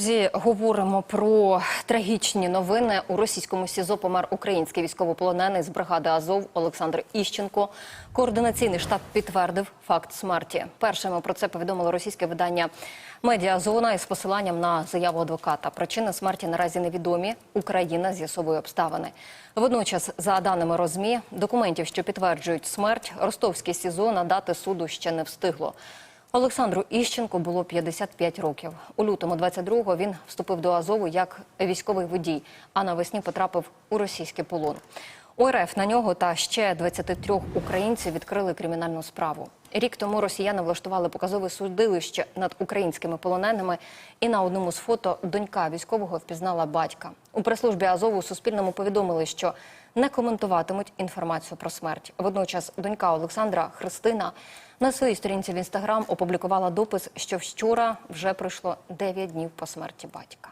Зі говоримо про трагічні новини. У російському СІЗО помер український військовополонений з бригади Азов Олександр Іщенко. Координаційний штаб підтвердив факт смерті. Першими про це повідомило російське видання Медіазона із посиланням на заяву адвоката. Причини смерті наразі невідомі. Україна з'ясовує обставини. Водночас, за даними Розмі, документів, що підтверджують смерть, ростовське СІЗО надати суду ще не встигло. Олександру Іщенко було 55 років. У лютому 22-го він вступив до Азову як військовий водій, а навесні потрапив у російський полон. ОРФ на нього та ще 23 українців відкрили кримінальну справу. Рік тому росіяни влаштували показове судилище над українськими полоненими, і на одному з фото донька військового впізнала батька. У прес-службі Азову Суспільному повідомили, що не коментуватимуть інформацію про смерть. Водночас донька Олександра Христина на своїй сторінці в інстаграм опублікувала допис, що вчора вже пройшло 9 днів по смерті батька.